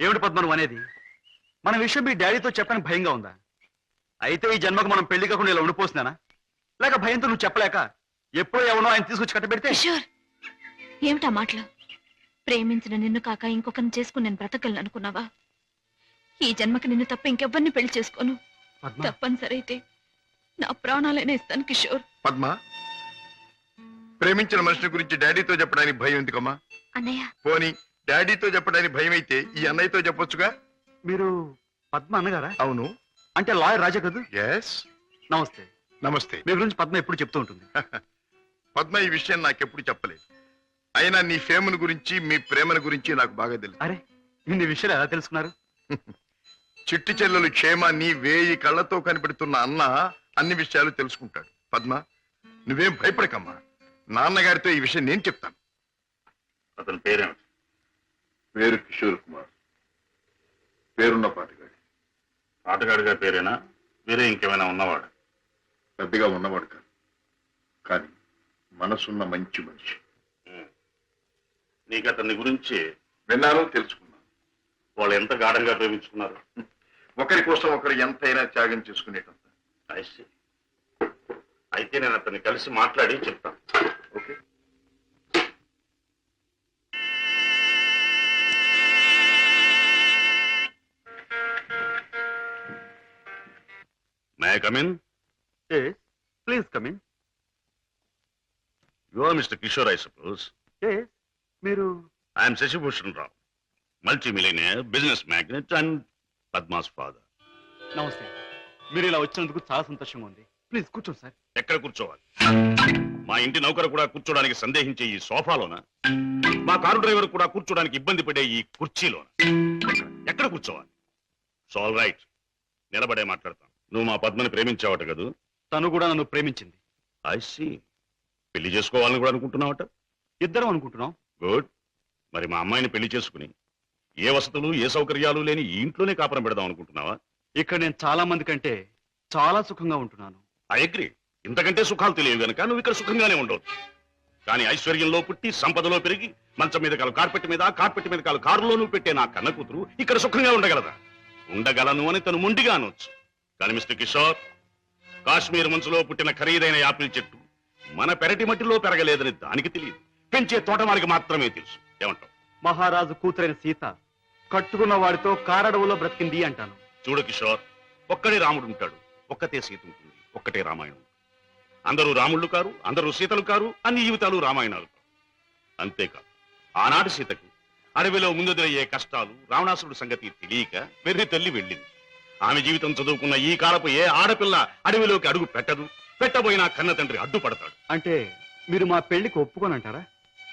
ఏమిటి పద్మ నువ్వు అనేది? మన విషయం మీ డాడీతో చెప్పడానికి భయంగా ఉందా? అయితే ఈ జన్మకు మనం పెళ్ళి కాకుండా ఇలా ఉండిపోతున్నానా? లేక భయంతో నువ్వు చెప్పలేక ఎప్పుడో ఎవనో ఆయన తీసుకొచ్చి కట్టబెడితే? కిషోర్ ఏమిటా మాటలు? ప్రేమించిన నిన్ను కాక ఇంకొకరిని చేసుకుని నేను బ్రతకలను అనుకున్నావా? ఈ జన్మకి నిన్ను తప్ప ఇంకెవ్వరిని పెళ్ళి చేసుకోను. పద్మ? తప్పనిసరి అయితే నా ప్రాణాలైనా ఇస్తాను కిషోర్. పద్మ? ప్రేమించిన మనిషిని గురించి డాడీతో చెప్పడానికి భయం ఎందుకమ్మా? అన్నయ్య. పోనీ. డాడీతో చెప్పడానికి భయం అయితే ఈ అన్నయ్యతో చెప్పొచ్చుగా? మీరు పద్మ అన్నగారా? అవును. అంటే లాయర్ రాజా కదూ? ఎస్ నమస్తే. నమస్తే. మీ గురించి పద్మ ఎప్పుడు చెప్తూ ఉంటుంది? పద్మ ఈ విషయం నాకెప్పుడు చెప్పలేదు. అయినా నీ ఫేమును గురించి మీ ప్రేమను గురించి నాకు బాగా తెలుసు. అరే ఇన్ని విషయాలు ఎలా తెలుసుకున్నారు? చిట్టి చెల్లెలు క్షేమాన్ని వేయి కళ్ళతో కనిపెడుతున్న అన్న అన్ని విషయాలు తెలుసుకుంటాడు. పద్మ నువ్వేం భయపడకమ్మా. నాన్నగారితో ఈ విషయం నేను చెప్తాను. అతని పేరేమిటి? పేరు కిషోర్ కుమార్. పేరున్న పాటగాడి. ఆటగాడిగా పేరేనా? వేరే ఇంకేమైనా ఉన్నవాడు? పెద్దగా ఉన్నవాడు కాదు. కానీ మనసున్న మంచి మనిషి. నీకు అతని గురించి విన్నాను తెలుసుకున్నాను. వాళ్ళు ఎంత గాఢంగా ప్రేమించుకున్నారు? ఒకరి కోసం ఒకరు ఎంతైనా త్యాగం చేసుకునేటంత. అయితే నేను అతన్ని కలిసి మాట్లాడి చెప్తాను. Okay. May come in please come in you are mister Kishore I suppose మీరు I'm Shashibhushan Rao multi millionaire business magnate and Padma's father నమస్తే. మీరు ఇలా వచ్చినందుకు చాలా సంతోషంగా ఉంది. ప్లీజ్ కూర్చోండి సార్ ఎక్కడ కూర్చోవాలి? మా ఇంటి నౌకరు కూడా కూర్చోడానికి సందేహించే ఈ సోఫాలోన? మా కారు డ్రైవర్ కూడా కూర్చోడానికి ఇబ్బంది పడే ఈ కుర్చీలోన? ఎక్కడ? కూర్చోవాలి? సాల్ రైట్ నిలబడే మాట్లాడతాం. నువ్వు మా పద్మని ప్రేమించావట కదూ? తను కూడా నన్ను ప్రేమించింది. I see. పెళ్ళి చేసుకోవాలని కూడా అనుకుంటున్నావట? ఇద్దరం అనుకుంటున్నాం. గుడ్. మరి మా అమ్మాయిని పెళ్ళి చేసుకుని ఏ వసతులు ఏ సౌకర్యాలు లేని ఈ ఇంట్లోనే కాపురం పెడదాం అనుకుంటున్నావా? ఇక్కడ నేను చాలా మంది కంటే చాలా సుఖంగా ఉంటున్నాను. I agree. ఇంతకంటే సుఖాలు తెలియవు గనక నువ్వు ఇక్కడ సుఖంగానే ఉండవచ్చు కానీ ఐశ్వర్యంలో పుట్టి సంపదలో పెరిగి మంచం మీద కాలు కార్పెట్ మీద కార్పెట్ మీద కాలు కారులో నువ్వు పెట్టే నా కన్న కూతురు ఇక్కడ సుఖంగా ఉండగలదా? ఉండగలను అని తను ముండిగా అనొచ్చు. కానీ మిస్టర్ కిషోర్ కాశ్మీర్ మంచులో పుట్టిన ఖరీదైన యాపిల్ చెట్టు మన పెరటి మట్టిలో పెరగలేదని దానికి తెలియదు. పెంచే తోటమాలికి మాత్రమే తెలుసు. ఏమంటావు? మహారాజు కూతురైన సీత కట్టుకున్న వాడితో కారడవులో బ్రతికింది అంటాను. చూడు కిషోర్ ఒక్కడే రాముడు ఉంటాడు. ఒక్కతే సీత ఉంటుంది. ఒక్కటే రామాయణం అందరూ రాముళ్ళు కారు అందరూ సీతలు కారు అన్ని జీవితాలు రామాయణాలు అంతేకాదు ఆనాటి సీతకు అడవిలో ముందుదయ్యే కష్టాలు రావణాసురుడు సంగతి తెలియక వెర్రి తల్లి వెళ్ళింది. ఆమె జీవితం చదువుకున్న ఈ కాలపు ఏ ఆడపిల్ల అడవిలోకి అడుగు పెట్టదు. పెట్టబోయినా కన్న తండ్రి అడ్డుపడతాడు. అంటే మీరు మా పెళ్ళికి ఒప్పుకోనంటారా?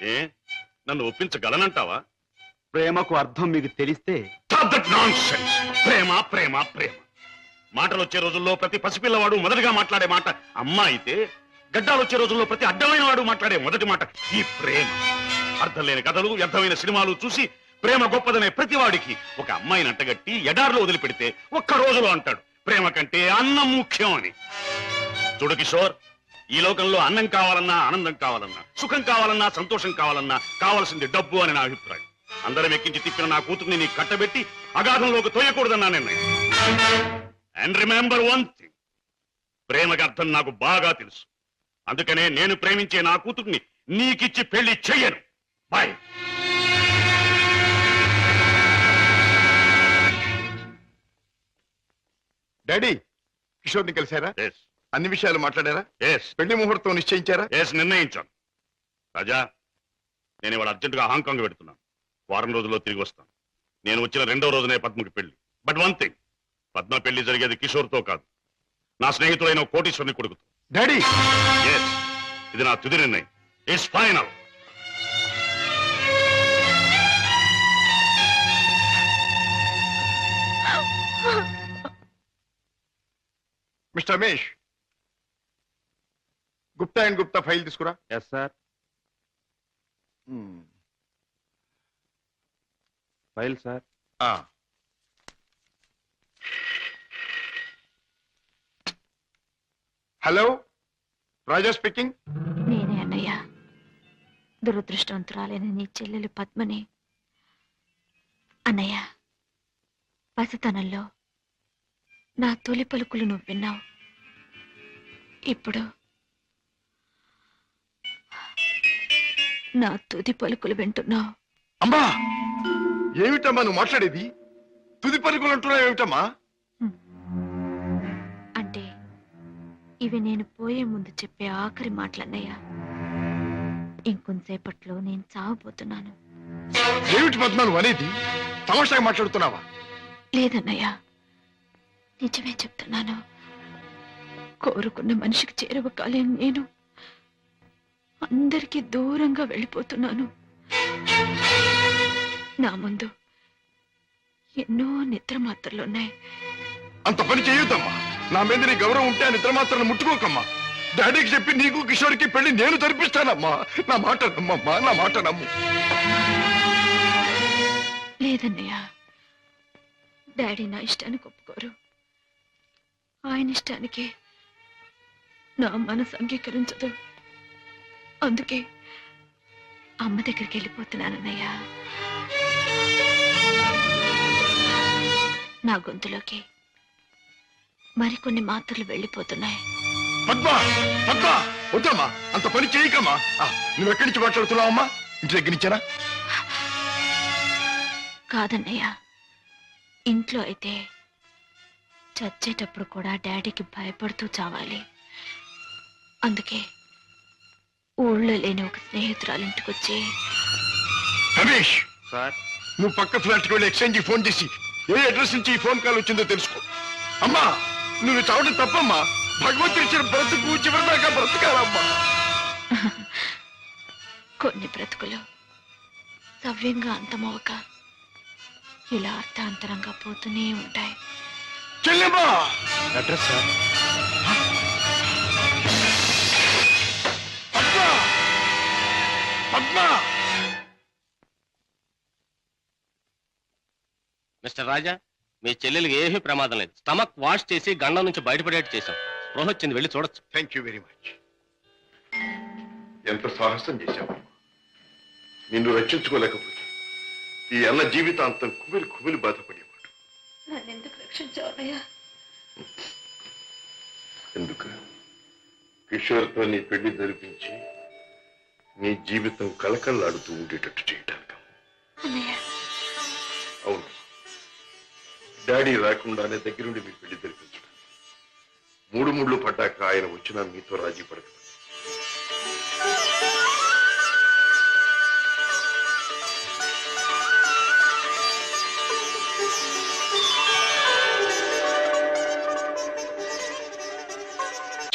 ఏ? నన్ను ఒప్పించగలనంటావా? ప్రేమకు అర్థం మీకు తెలిస్తే. ప్రేమ ప్రేమ ప్రేమ. మాటలు వచ్చే రోజుల్లో ప్రతి పసిపిల్లవాడు మొదటగా మాట్లాడే మాట అమ్మ అయితే గడ్డాలు వచ్చే రోజుల్లో ప్రతి అడ్డమైన వాడు మాట్లాడే మొదటి మాట ఈ ప్రేమ. అర్థం లేని కథలు వ్యర్థమైన సినిమాలు చూసి ప్రేమ గొప్పదనే ప్రతి వాడికి ఒక అమ్మాయిని అంటగట్టి ఎడార్లో వదిలిపెడితే ఒక్క రోజులో అంటాడు. ప్రేమ కంటే అన్నం ముఖ్యం అని. చూడు కిషోర్ ఈ లోకంలో అన్నం కావాలన్నా ఆనందం కావాలన్నా సుఖం కావాలన్నా సంతోషం కావాలన్నా కావాల్సింది డబ్బు అని నా అభిప్రాయం. అందరం ఎక్కించి తిప్పిన నా కూతుర్ని నీకు కట్టబెట్టి అగాధంలోకి తోయకూడదన్నా నిర్ణయం. అండ్ రిమెంబర్ వన్ థింగ్ ప్రేమకి అర్థం నాకు బాగా తెలుసు. అందుకనే నేను ప్రేమించే నా కూతుర్ని నీకిచ్చి పెళ్ళి చెయ్యను. బాయ్ డాడీ కిషోర్ని కలిశారా? ఎస్ అన్ని విషయాలు మాట్లాడారా? ఎస్ పెళ్ళి ముహూర్తం నిశ్చయించారా? ఎస్ నిర్ణయించాను. రాజా నేను ఇవాళ అర్జెంటుగా హాంకాంగ్ పెడుతున్నాను వారం రోజుల్లో తిరిగి వస్తాను. నేను వచ్చిన రెండో రోజునే పద్మకి పెళ్ళి. బట్ వన్ థింగ్ పద్మ పెళ్ళి జరిగేది కిషోర్తో కాదు. నా స్నేహితుడైన కోటీశ్వరుని కొడుకుతో. డాడీ ఎస్ ఇది నా తుది నిర్ణయం. It's final mister Ramesh Gupta and Gupta file తీసుకురా. ఎస్ సార్ ఫైల్ సార్ ఆ. హలో రాజా స్పీకింగ్ నేనే అన్నయ్య. దురదృష్టవంతురాలైన నీ చెల్లెలు పద్మని. అన్నయ్య పసితనంలో నా తొలి పలుకులు నువ్వు విన్నావు. ఇప్పుడు నా తుది పలుకులు వింటున్నావు. అమ్మా! ఏమిటమ్మా నువ్వు మాట్లాడేది? తుది పలుకులు అంటున్నావు ఏమిటమ్మా? అంటే ఇవి నేను పోయే ముందు చెప్పే ఆఖరి మాటలన్నయ్య. ఇంకొంతసేపట్లో నేను చావబోతున్నాను. ఏమిటి పద్మ నువ్వు అనేది? తమాషాగా మాట్లాడుతున్నావా? లేదన్నయ్య. నిజమే చెప్తున్నాను. కోరుకున్న మనిషికి చేరువ కాలేను నేను. అందరికీ దూరంగా వెళ్ళిపోతున్నాను. నా ముందు ఎన్నో నిద్ర మాత్రలున్నాయి అంత పని చేయొద్దమ్మా. నా మీద నీ గౌరవం ఉంటే ఆ నిద్ర మాత్రం ముట్టుకోకమ్మా. డాడీకి చెప్పి నీకు కిషోర్కి పెళ్ళి నేను జరిపిస్తానమ్మా. నా మాట నమ్మమ్మా నా మాట నమ్ము. లేదన్నయ్య. డాడీ నా ఇష్టానికి ఒప్పుకోరు. ఆయన ఇష్టానికి నా మనసు అంగీకరించదు. అందుకే అమ్మ దగ్గరికి వెళ్ళిపోతున్నానన్నయ్య. నా గొంతులోకి మరికొన్ని మాత్రలు వెళ్ళిపోతున్నాయి. పద్మ పద్మ వద్దమ్మా అంత పని చేయకమ్మా. నువ్వు ఎక్కడి నుంచి మాట్లాడుతున్నావమ్మా ఇంటి దగ్గర నుంచేనా? కాదన్నయ్య ఇంట్లో అయితే చచ్చేటప్పుడు కూడా డాడీకి భయపడుతూ చావాలి. అందుకే ఊళ్ళో లేని ఒక స్నేహితురాలు ఇంటికొచ్చి రమేష్! సార్. నువ్వు పక్క ఫ్లాట్కి వెళ్ళి ఎక్స్చేంజ్ ఫోన్ చేసి ఏ అడ్రస్ నుంచి ఈ ఫోన్ కాల్ వచ్చిందో తెలుసుకో. అమ్మా నువ్వు చావడం తప్పమ్మా. భగవంతుడు ఇచ్చిన బ్రతుకు చివరిదాకా బ్రతకాలమ్మా. కొన్ని బ్రతుకులు సవ్యంగా అంతమవక ఇలా అర్థాంతరంగా పోతూనే ఉంటాయి. చెల్లెమ్మా! Address sir. Padma! Padma! Mister Raja మీ చెల్లెలికి ఏమీ ప్రమాదం లేదు. స్టమక్ వాష్ చేసి గండం నుంచి బయటపడేట్టు చేశాం. స్పృహ వచ్చింది వెళ్ళి చూడొచ్చు. థ్యాంక్ యూ వెరీ మచ్ ఎంత సాహసం చేశావు? నిన్ను రక్షించుకోలేకపోతే ఈ అన్న జీవితాంతం కుమిలి కుమిలి బాధపడేవాడు. నన్ను ఎందుకు రక్షించావయ్యా ఎందుకు? కిషోర్తో నీ పెళ్ళి జరిపించి నీ జీవితం కలకల్లాడుతూ ఉండేటట్టు చేయటానికి? అన్నయ్య. అవును. డాడీ రాకుండానే దగ్గరుండి మీ పెళ్ళి జరిపించడం. మూడు ముళ్ళు పడ్డాక ఆయన వచ్చినా మీతో రాజీ పడదు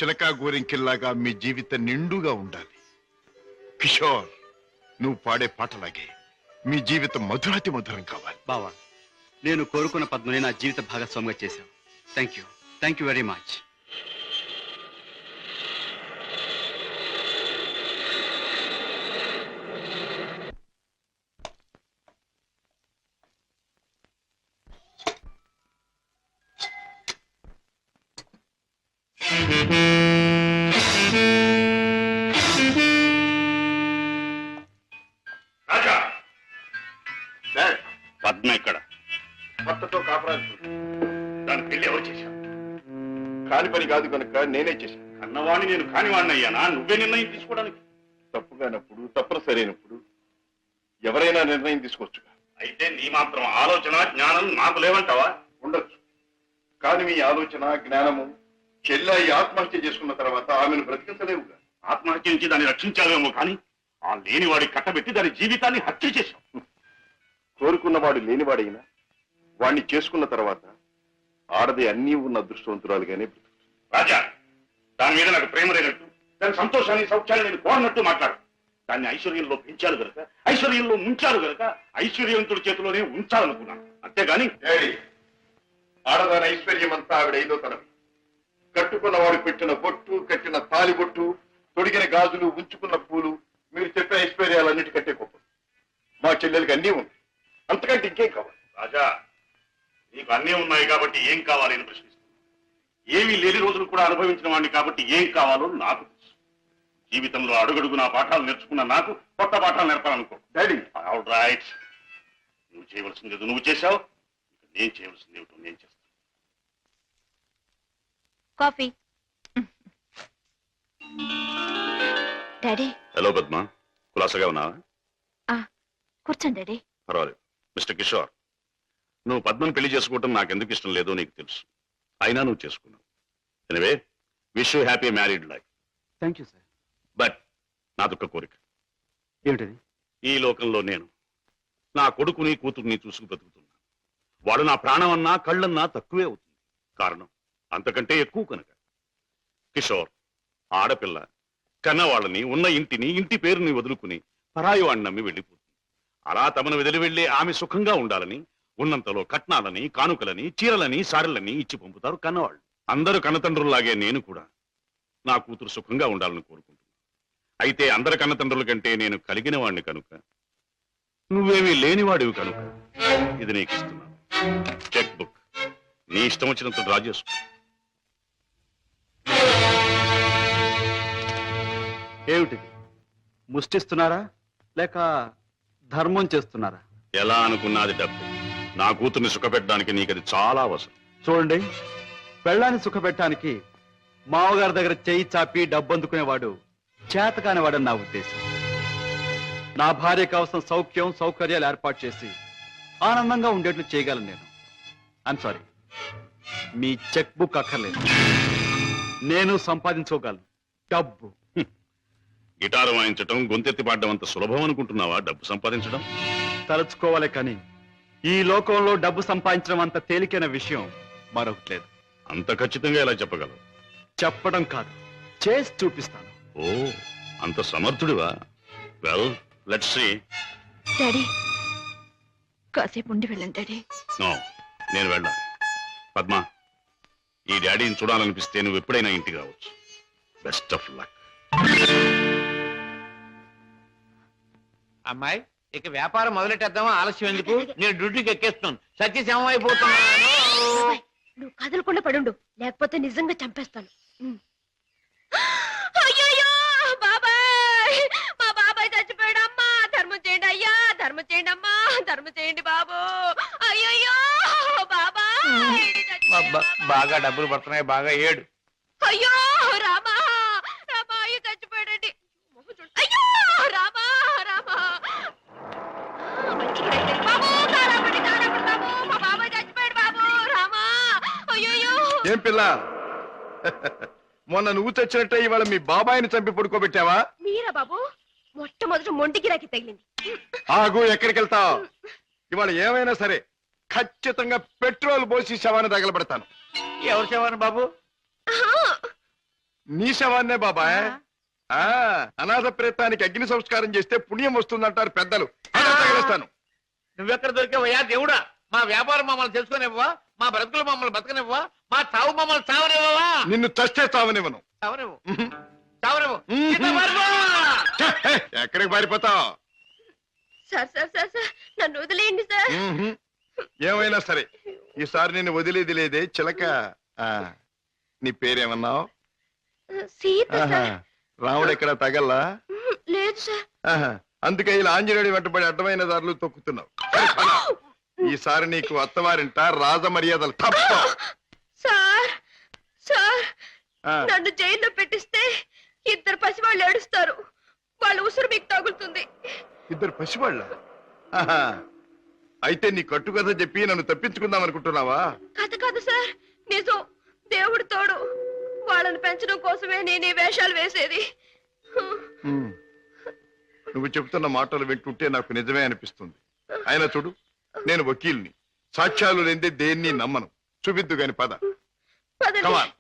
చిలకా గోరింకిల్లాగా మీ జీవితం నిండుగా ఉండాలి. కిషోర్ నువ్వు పాడే పాటలాగే మీ జీవితం మధురాతి మధురం కావాలి. బావా నేను కోరుకున్న పద్మని నా జీవిత భాగస్వామిగా చేశావు. Thank you thank you very much Padma ఇక్కడ. భర్తతో కాపురాలు దాని పెళ్ళి ఎవరు చేశావు కాని పని కాదు కనుక నేనే చేశాను కన్నవాణ్ణి నేను కానివాణ్ణి అయ్యానా? నువ్వే నిర్ణయం తీసుకోవడానికి. తప్పుగానప్పుడు తప్పనిసరైనప్పుడు ఎవరైనా నిర్ణయం తీసుకోవచ్చు అయితే నీ మాత్రం ఆలోచన జ్ఞానం నాకు లేవంటావా? ఉండొచ్చు. కానీ మీ ఆలోచన జ్ఞానము చెల్లాయి ఆత్మహత్య చేసుకున్న తర్వాత ఆమెను బ్రతికించలేవుగా. ఆత్మహత్య నుంచి దాన్ని రక్షించావేమో కానీ ఆ లేనివాడి కట్టబెట్టి దాని జీవితాన్ని హత్య చేశావు. కోరుకున్నవాడు లేనివాడైనా వాణ్ణి చేసుకున్న తర్వాత ఆడది అన్నీ ఉన్న అదృష్టవంతురాలుగానే రాజా దాని మీద నాకు ప్రేమ లేనట్టు దాని సంతోషాన్ని సౌఖ్యాన్ని నేను కోరనట్టు మాట్లాడు. దాన్ని ఐశ్వర్యంలో పెంచారు గనక ఐశ్వర్యంలో ముంచారు గనక ఐశ్వర్యవంతుడి చేతిలోనే ఉంచాలనుకున్నాను. అంతేగాని ఆడదాని ఐశ్వర్యం అంతా ఆవిడ ఐదో తనవి కట్టుకున్నవాడు పెట్టిన బొట్టు కట్టిన తాలి బొట్టు తొడిగిన గాజులు ఉంచుకున్న పూలు మీరు చెప్పిన ఐశ్వర్యాలన్నిటికంటే గొప్ప మా చెల్లెలకి అన్నీ ఉంది అంతకంటే ఇంకేం కావాలి? రాజా నీకు అన్నీ ఉన్నాయి కాబట్టి ఏం కావాలి అని ప్రశ్నిస్తున్నాను ఏమీ లేని రోజులు కూడా అనుభవించిన వాడిని కాబట్టి ఏం కావాలో నాకు తెలుసు. జీవితంలో అడుగడుగునా పాఠాలు నేర్చుకున్న నాకు కొత్త పాఠాలు నేర్పాలనుకో. డాడీ ఆల్ రైట్ నువ్వు చేయవలసింది ఏదో నువ్వు చేశావు. నేను చేయవలసింది ఏమిటో నేను చేస్తాను. కాఫీ. డాడీ హలో పద్మ కులాసగా ఉన్నావా? కూర్చోండి డాడీ పర్వాలేదు. మిస్టర్ కిషోర్ నువ్వు పద్మను పెళ్ళి చేసుకోవటం నాకు ఎందుకు ఇష్టం లేదో నీకు తెలుసు. అయినా నువ్వు చేసుకున్నావు. Anyway wish you happy married life thank you sir but నాదొక్క కోరిక. ఏమిటది? ఈ లోకంలో నేను నా కొడుకుని కూతుర్ని చూసుకు బతుకుతున్నా వాడు నా ప్రాణం అన్నా కళ్ళన్నా తక్కువే అవుతుంది. కారణం అంతకంటే ఎక్కువ కనుక. కిషోర్ ఆడపిల్ల కన్నవాళ్ళని ఉన్న ఇంటిని ఇంటి పేరుని వదులుకుని పరాయి వాడిని నమ్మి వెళ్ళిపోతుంది. అలా తమను వదిలి వెళ్ళి ఆమె సుఖంగా ఉండాలని ఉన్నంతలో కట్నాలని కానుకలని చీరలని సారలని ఇచ్చి పంపుతారు కన్నవాళ్ళు. అందరు కన్నతండ్రుల్లాగే నేను కూడా నా కూతురు సుఖంగా ఉండాలని కోరుకుంటున్నాను. అయితే అందరి కన్నతండ్రుల కంటే నేను కలిగిన వాడిని కనుక నువ్వేమీ లేనివాడివి కనుక ఇది నీకు ఇస్తున్నాను. చెక్ బుక్ నీ ఇష్టం వచ్చినంత డ్రా చేసుకో. ఏమిటిది? ముష్టిస్తున్నారా? లేక ధర్మం చేస్తున్నారా? ఎలా అనుకున్నది డబ్బు? నా కూతుర్ని సుఖపెట్టడానికి నీకు అది చాలా అవసరం. చూడండి పెళ్ళాన్ని సుఖపెట్టడానికి మామగారి దగ్గర చేయి చాపి డబ్బు అందుకునేవాడు చేతకానివాడని నా ఉద్దేశం. నా భార్య కావలసిన సౌఖ్యం సౌకర్యాలు ఏర్పాటు చేసి ఆనందంగా ఉండేట్లు చేయగలను నేను. ఐమ్ సారీ మీ చెక్ బుక్ అక్కర్లేదు. నేను సంపాదించుకోగలను. డబ్బు. గిటారు వాయించటం గొంతెత్తి పాడడం అంత సులభం అనుకుంటున్నావా? డబ్బు సంపాదించడం? తలుచుకోవాలి కానీ ఈ లోకంలో డబ్బు సంపాదించడం అంత తేలికైన విషయం మరొకటి లేదు. అంత ఖచ్చితంగా ఎలా చెప్పగలవు? చెప్పడం కాదు. చేసి చూపిస్తాను. ఓ అంత సమర్థుడివా? Well let's see. డాడీ కాసేపు ఉండి వెళ్ళండి డాడీ. నో నేను వెళ్ళాలి పద్మ ఈ డాడీని చూడాలనిపిస్తే నువ్వు ఎప్పుడైనా ఇంటికి రావచ్చు. Best of luck. అమ్మాయి ఇక వ్యాపారం మొదలెట్టేద్దామా? ఆలస్యం ఎందుకు? నేను డ్యూటీకి ఎక్కేస్తున్నాను. సత్యశమం అయిపోతున్నాను నువ్వు కదలకుండా పడుండు. లేకపోతే నిజంగా చంపేస్తాను. అయ్యయ్యో బాబాయ్ మా బాబాయ్ ధర్మం చేయండి అయ్యా ధర్మం చేయండి అమ్మా ధర్మం చేయండి బాబు. అయ్యయ్యో బాబాయ్ చచ్చిపోయాడు అబ్బా, బాబాయ్. బాగా డబ్బులు పడుతున్నాయి బాగా ఏడు. అయ్యో రామా అయ్యో చచ్చిపోయాడండి మొహం చూడు. అయ్యో రామా రామా ఆ, మంచిగుడైతే. బాబు కారాపండి కారాపండి బాబు మా బాబాయ్ చచ్చిపోయాడు బాబు రామా అయ్యయ్యో ఏం పిల్ల? మొన్న నువ్వు తెచ్చినట్టే ఇవాళ మీ బాబాయిని చంపి పడుకోబెట్టావా? మీరా బాబు? మొట్టమొదటి మొంటి గిరాకి తగిలింది. ఆగు ఎక్కడికి వెళ్తావు? ఇవాళ ఏమైనా సరే ఖచ్చితంగా పెట్రోల్ పోసి శవాన్ని తగలబెడతాను. ఎవరు చెప్పాను బాబు? నీ శవాన్నే బాబాయ్. ఆ అనాథ ప్రేతానికి అగ్ని సంస్కారం చేస్తే పుణ్యం వస్తుందంటారు పెద్దలు. తగిలేస్తాను. నువ్వెక్కడ దొరికావయ్యా? దేవుడా మా వ్యాపారం మమ్మల్ని తెలుసుకునివ్వవా? మా బ్రతుకులు మమ్మల్ని బతకనివ్వవా? మా చావు మమ్మల్ని చావనివ్వవా? నిన్ను చస్తే చావనివ్వను. చావనివ్వు. చావనివ్వు. మ్మ్. సీత పారిపో! ఛే, హే, ఎక్కడికి పారిపోతావు? సార్ సార్ సార్ సార్ నన్ను వదిలేయండి సార్. ఏమైనా సరే ఈసారి నేను వదిలేది లేదే చిలక. ఆ, నీ పేరేమన్నావు? సీత ఆహా, సార్. రాముడు ఎక్కడ తగల్లా? లేదు సార్. ఆహా, అందుకే ఇలా ఆంజనేయుడి వెంటబడి అడ్డమైన దారులు తొక్కుతున్నావు. ఈసారి నీకు అత్తవారింట రాజ మర్యాదలు తప్ప సార్ సార్ ఆ, నన్ను జైల్లో పెట్టిస్తే ఇద్దరు పసివాళ్ళు ఏడుస్తారు. వాళ్ళ ఉసురు మీకు తగులుతుంది. ఇద్దరు పసివాళ్ళ? అయితే నీ కట్టుకథ చెప్పి నన్ను తప్పించుకుందాం అనుకుంటున్నావా? కథ కాదు సార్ నిజం. దేవుడు తోడు. వాళ్ళని పెంచడం కోసమే నేను ఈ వేషాలు వేసేది. నువ్వు చెబుతున్న మాటలు వింటుంటే నాకు నిజమే అనిపిస్తుంది. అయినా చూడు నేను వకీల్ని. సాక్ష్యాలు లేదే దేన్ని నమ్మను. చూపిద్దు గాని పద. కమాన్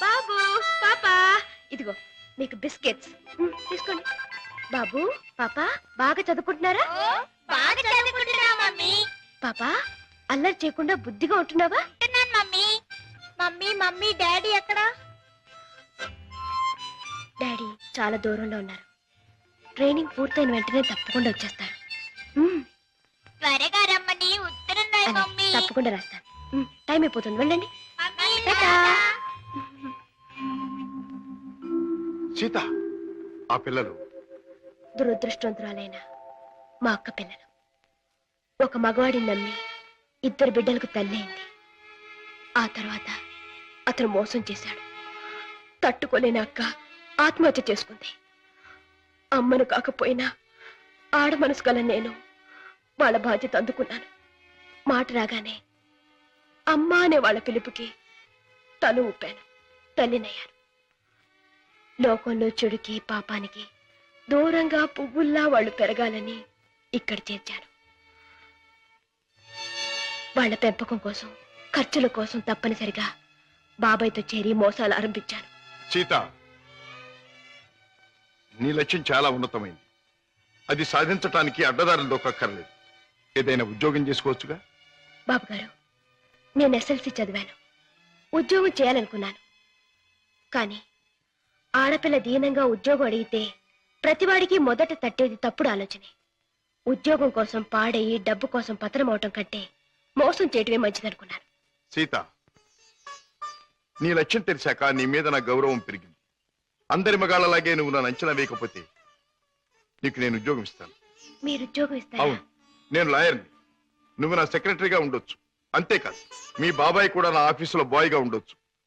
బాబు పాపా. ఇదిగో మీకు బిస్కెట్స్. తీసుకోండి. బాబు పాపా బాగా చదువుకుంటున్నారా? బాగా చదువుకుంటున్నా మమ్మీ. పాపా అల్లరి చేయకుండా బుద్ధిగా ఉంటున్నావా? మమ్మీ. మమ్మీ మమ్మీ డాడీ ఎక్కడ? డాడీ చాలా దూరంలో ఉన్నారు. ట్రైనింగ్ పూర్తయిన వెంటనే తప్పకుండా వచ్చేస్తారు. ఉమ్, త్వరగా రమ్మని ఉత్తరం రాయి అలాగే, మమ్మీ. తప్పకుండా రాస్తాను. టైం అయిపోతుంది వెళ్ళండి. Mummy tata. సీత ఆ పిల్లలు. దురదృష్టవంతురాలైన మా అక్క పిల్లలు. ఒక మగవాడిని నమ్మి ఇద్దరు బిడ్డలకు తల్లైంది. ఆ తర్వాత అతను మోసం చేశాడు. తట్టుకోలేని అక్క ఆత్మహత్య చేసుకుంది. అమ్మను కాకపోయినా ఆడ మనసు గల నేను వాళ్ళ బాధ్యత అందుకున్నాను. మాట రాగానే అమ్మ అనే వాళ్ళ పిలుపుకి తను ఊపాను. తల్లినయ్యాను లోకంలో చెడుకి పాపానికి దూరంగా పువ్వుల్లా వాళ్ళు పెరగాలని ఇక్కడ చేర్చాను. వాళ్ళ పెంపకం కోసం ఖర్చుల కోసం తప్పనిసరిగా బాబాయ్తో చేరి మోసాలు ఆరంభించాను. సీత నీ లక్ష్యం చాలా ఉన్నతమైంది. అది సాధించటానికి అడ్డదారులు దొక్కక్కర్లేదు ఏదైనా ఉద్యోగం చేసుకోవచ్చుగా? బాబు గారు నేను ఎస్ఎల్సి చదివాను. ఉద్యోగం చేయాలనుకున్నాను. కానీ ఆడపిల్ల దీనంగా ఉద్యోగం అడిగితే ప్రతివాడికి మొదట తట్టేది తప్పుడు ఆలోచనే. ఉద్యోగం కోసం పాడయి డబ్బు కోసం పతనం అవటం కంటే మోసం చేయటమే మంచిదనుకున్నాను. సీత నీ లక్ష్యం తెలిసాక నీ మీద నా గౌరవం పెరిగింది. అందరి మగాళ్ళలాగే నువ్వు నన్ను అంచనా వేయకపోతే నీకు నేను ఉద్యోగం ఇస్తాను. మీరు ఉద్యోగం ఇస్తారా? అవును. నేను లాయర్ని. నువ్వు నా సెక్రటరీగా ఉండొచ్చు. అంతేకాదు మీ బాబాయ్ కూడా నా ఆఫీసులో బాయ్గా ఉండొచ్చు.